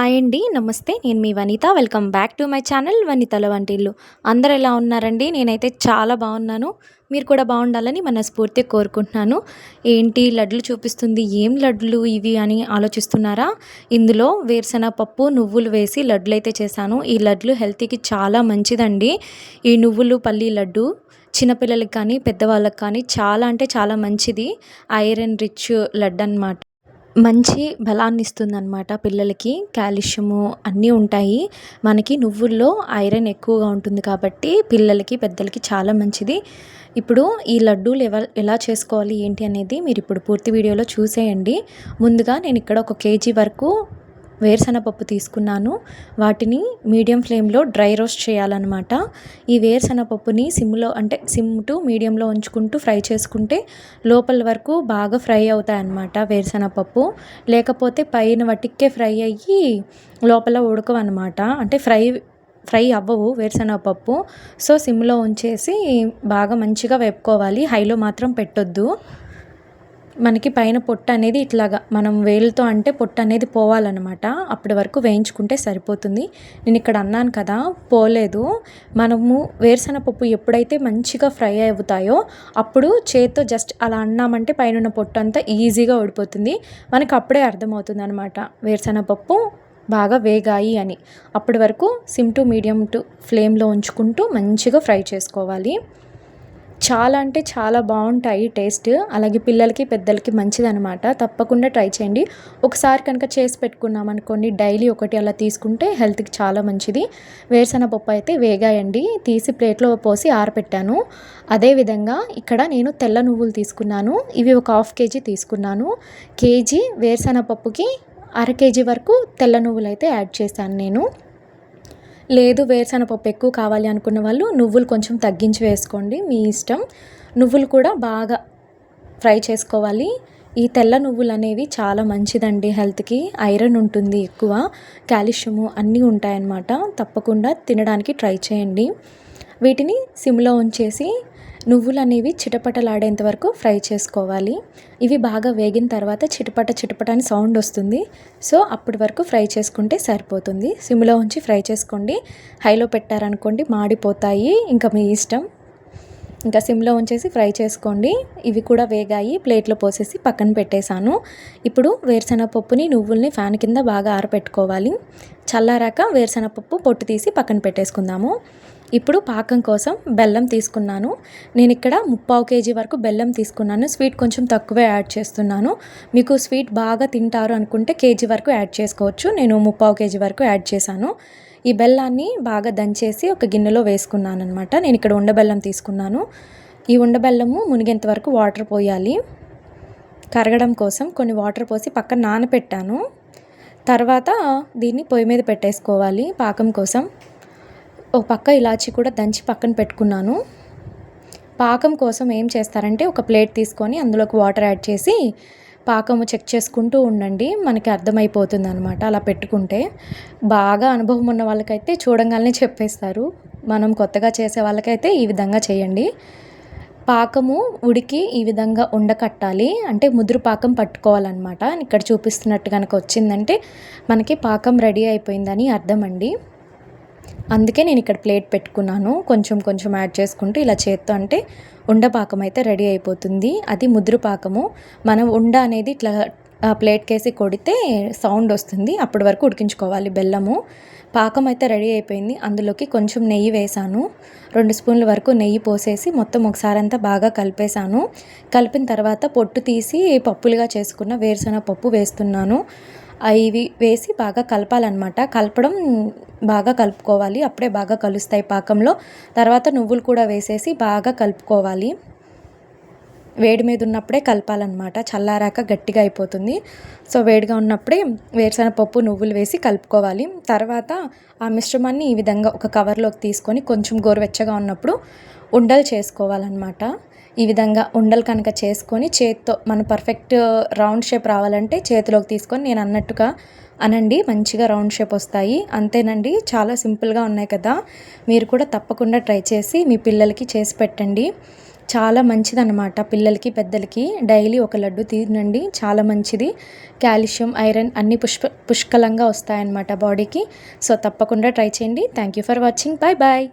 Hi అండి నమస్తే. నేను మీ Vanitha. Welcome back to my channel వనితల వంటిల్లు. అందరు ఎలా ఉన్నారండి? నేనైతే చాలా బాగున్నాను. మీరు కూడా బాగుండాలని మనస్ఫూర్తి కోరుకుంటున్నాను. ఏంటి లడ్లు చూపిస్తుంది ఏం లడ్లు ఇవి అని ఆలోచిస్తున్నారా? ఇందులో వేరుశనగ పప్పు నువ్వులు వేసి లడ్లు అయితే చేశాను. ఈ లడ్లు హెల్త్కి చాలా మంచిదండి. ఈ నువ్వులు పల్లి లడ్డు చిన్నపిల్లలకి కానీ పెద్దవాళ్ళకి కానీ చాలా అంటే చాలా మంచిది. ఐరన్ రిచ్ లడ్డు అనమాట మంచి బలాన్ని ఇస్తుందన్నమాట పిల్లలకి. కాల్షియము అన్నీ ఉంటాయి. మనకి నువ్వుల్లో ఐరన్ ఎక్కువగా ఉంటుంది కాబట్టి పిల్లలకి పెద్దలకి చాలా మంచిది. ఇప్పుడు ఈ లడ్డూలు ఎవ ఎలా చేసుకోవాలి ఏంటి అనేది మీరు ఇప్పుడు పూర్తి వీడియోలో చూసేయండి. ముందుగా నేను ఇక్కడ ఒక కేజీ వరకు వేరుశనగపప్పు తీసుకున్నాను. వాటిని మీడియం ఫ్లేమ్లో డ్రై రోస్ట్ చేయాలన్నమాట. ఈ వేరుశనగపప్పుని సిమ్లో అంటే సిమ్ టు మీడియంలో ఉంచుకుంటూ ఫ్రై చేసుకుంటే లోపల వరకు బాగా ఫ్రై అవుతాయి అన్నమాట వేరుశనగపప్పు. లేకపోతే పైన వటిక్కే ఫ్రై అయ్యి లోపల ఉడకవన్నమాట. అంటే ఫ్రై ఫ్రై అవ్వవు వేరుశనగపప్పు. సో సిమ్లో ఉంచేసి బాగా మంచిగా వేపుకోవాలి. హైలో మాత్రం పెట్టొద్దు. మనకి పైన పొట్టు అనేది ఇట్లాగా మనం వేలుతో అంటే పొట్టు అనేది పోవాలన్నమాట. అప్పటి వరకు వేయించుకుంటే సరిపోతుంది. నేను ఇక్కడ అన్నాను కదా పోలేదు. మనము వేరుశనగపప్పు ఎప్పుడైతే మంచిగా ఫ్రై అవుతాయో అప్పుడు చేత్తో జస్ట్ అలా అన్నామంటే పైన పొట్టు అంతా ఈజీగా ఓడిపోతుంది మనకి అప్పుడే అర్థమవుతుంది అనమాట వేరుశనగపప్పు బాగా వేగాయి అని. అప్పటి వరకు సిమ్ టు మీడియం టు ఫ్లేమ్లో ఉంచుకుంటూ మంచిగా ఫ్రై చేసుకోవాలి. చాలా అంటే చాలా బాగుంటాయి టేస్ట్. అలాగే పిల్లలకి పెద్దలకి మంచిదనమాట తప్పకుండా ట్రై చేయండి. ఒకసారి కనుక చేసి పెట్టుకున్నాం అనుకోండి డైలీ ఒకటి అలా తీసుకుంటే హెల్త్కి చాలా మంచిది. వేరుశనగపప్పు అయితే వేగాయండి. తీసి ప్లేట్లో పోసి ఆరపెట్టాను. అదేవిధంగా ఇక్కడ నేను తెల్ల నువ్వులు తీసుకున్నాను. ఇవి ఒక హాఫ్ కేజీ తీసుకున్నాను. కేజీ వేరుశెనగపప్పుకి అర కేజీ వరకు తెల్ల నువ్వులు అయితే యాడ్ చేశాను నేను. లేదు వేరుశనగపప్పు ఎక్కువ కావాలి అనుకున్న వాళ్ళు నువ్వులు కొంచెం తగ్గించి వేసుకోండి మీ ఇష్టం. నువ్వులు కూడా బాగా ఫ్రై చేసుకోవాలి. ఈ తెల్ల నువ్వులు అనేవి చాలా మంచిదండి హెల్త్కి. ఐరన్ ఉంటుంది ఎక్కువ కాల్షియము అన్నీ ఉంటాయన్నమాట. తప్పకుండా తినడానికి ట్రై చేయండి. వీటిని సిమ్లో ఉంచేసి నువ్వులు అనేవి చిటపటలాడేంత వరకు ఫ్రై చేసుకోవాలి. ఇవి బాగా వేగిన తర్వాత చిటపట చిటపట అని సౌండ్ వస్తుంది. సో అప్పటి వరకు ఫ్రై చేసుకుంటే సరిపోతుంది. సిమ్లో ఉంచి ఫ్రై చేసుకోండి. హైలో పెట్టారనుకోండి మాడిపోతాయి. ఇంకా మీ ఇష్టం. ఇంకా సిమ్లో ఉంచేసి ఫ్రై చేసుకోండి. ఇవి కూడా వేగాయి. ప్లేట్లో పోసేసి పక్కన పెట్టేశాను. ఇప్పుడు వేరుశనగపప్పుని నువ్వుల్ని ఫ్యాన్ కింద బాగా ఆరబెట్టుకోవాలి చల్లారాక వేరుశనగపప్పు పొట్టు తీసి పక్కన పెట్టేసుకుందాము. ఇప్పుడు పాకం కోసం బెల్లం తీసుకున్నాను. నేను ఇక్కడ ముప్పావు కేజీ వరకు బెల్లం తీసుకున్నాను. స్వీట్ కొంచెం తక్కువే యాడ్ చేస్తున్నాను. మీకు స్వీట్ బాగా తింటారు అనుకుంటే కేజీ వరకు యాడ్ చేసుకోవచ్చు. నేను ముప్పావు కేజీ వరకు యాడ్ చేశాను. ఈ బెల్లాన్ని బాగా దంచేసి ఒక గిన్నెలో వేసుకున్నాను అనమాట నేను ఇక్కడ ఉండబెల్లం తీసుకున్నాను. ఈ ఉండబెల్లము మునిగేంత వరకు వాటర్ పోయాలి. కరగడం కోసం కొన్ని వాటర్ పోసి పక్కన నానపెట్టాను. తర్వాత దీన్ని పొయ్యి మీద పెట్టేసుకోవాలి పాకం కోసం. ఒక పక్క ఇలాచి కూడా దంచి పక్కన పెట్టుకున్నాను. పాకం కోసం ఏం చేస్తారంటే ఒక ప్లేట్ తీసుకొని అందులోకి వాటర్ యాడ్ చేసి పాకము చెక్ చేసుకుంటూ ఉండండి. మనకి అర్థమైపోతుంది అనమాట అలా పెట్టుకుంటే. బాగా అనుభవం ఉన్న వాళ్ళకైతే చూడంగానే చెప్పేస్తారు. మనం కొత్తగా చేసే వాళ్ళకైతే ఈ విధంగా చేయండి. పాకము ఉడికి ఈ విధంగా ఉండకట్టాలి. అంటే ముదురు పాకం పట్టుకోవాలన్నమాట. ఇక్కడ చూపిస్తున్నట్టు కనుక వచ్చిందంటే మనకి పాకం రెడీ అయిపోయిందని అర్థం అండి అందుకే నేను ఇక్కడ ప్లేట్ పెట్టుకున్నాను. కొంచెం కొంచెం యాడ్ చేసుకుంటూ ఇలా చేత్తో అంటే ఉండ పాకం అయితే రెడీ అయిపోతుంది. అది ముదురు పాకము. మనం ఉండ అనేది ఇట్లా ప్లేట్ కేసి కొడితే సౌండ్ వస్తుంది. అప్పటి వరకు ఉడికించుకోవాలి బెల్లము. పాకం అయితే రెడీ అయిపోయింది. అందులోకి కొంచెం నెయ్యి వేసాను. రెండు స్పూన్ల వరకు నెయ్యి పోసేసి మొత్తం ఒకసారి అంతా బాగా కలిపేశాను. కలిపిన తర్వాత పొట్టు తీసి పప్పులుగా చేసుకున్న వేరుశెనగ పప్పు వేస్తున్నాను. ఇవి వేసి బాగా కలపాలన్నమాట. కలపడం బాగా కలుపుకోవాలి. అప్పుడే బాగా కలుస్తాయి పాకంలో. తర్వాత నువ్వులు కూడా వేసేసి బాగా కలుపుకోవాలి. వేడి మీద ఉన్నప్పుడే కలపాలన్నమాట. చల్లారాక గట్టిగా అయిపోతుంది. సో వేడిగా ఉన్నప్పుడే వేరుశనగపప్పు నువ్వులు వేసి కలుపుకోవాలి. తర్వాత ఆ మిశ్రమాన్ని ఈ విధంగా ఒక కవర్లోకి తీసుకొని కొంచెం గోరువెచ్చగా ఉన్నప్పుడు ఉండలు చేసుకోవాలన్నమాట. ఈ విధంగా ఉండలు కనుక చేసుకొని చేత్తో మన పర్ఫెక్ట్ రౌండ్ షేప్ రావాలంటే చేతిలోకి తీసుకొని నేను అన్నట్టుగా అనండి మంచిగా రౌండ్ షేప్ వస్తాయి. అంతేనండి చాలా సింపుల్గా ఉన్నాయి కదా. మీరు కూడా తప్పకుండా ట్రై చేసి మీ పిల్లలకి చేసి పెట్టండి. చాలా మంచిదన్నమాట. పిల్లలకి పెద్దలకి డైలీ ఒక లడ్డు తినండి. చాలా మంచిది. కాల్షియం ఐరన్ అన్ని పుష్ప పుష్కలంగా వస్తాయన్నమాట బాడీకి. సో తప్పకుండా ట్రై చేయండి. Thank you for watching. Bye bye